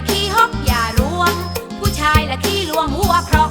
ละขี้ฮกอย่ารวม ผู้ชายละขี้ลวงหัวครอก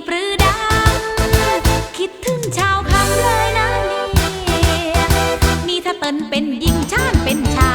บหรือดำคิดถึงชาวคำเลยนะนี่ยนี่ถ้าเติ้นเป็นยิงชาญเป็นชา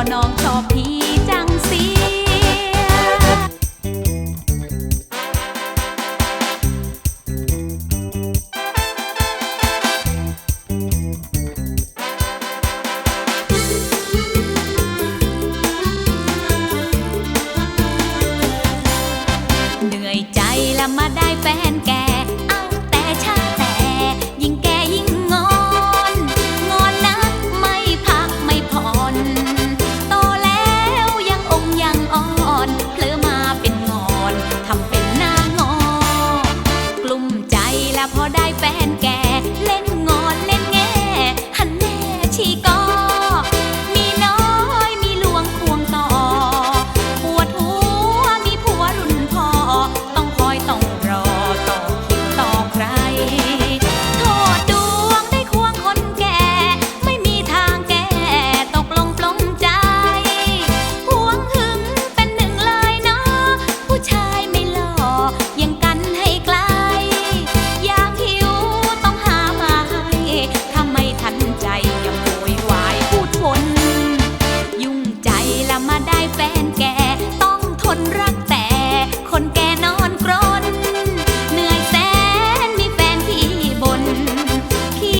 ก็น้องชอบพี่จังเสีย เหนื่อยใจแล้วมาได้แฟนแก แล้วพอได้แฟน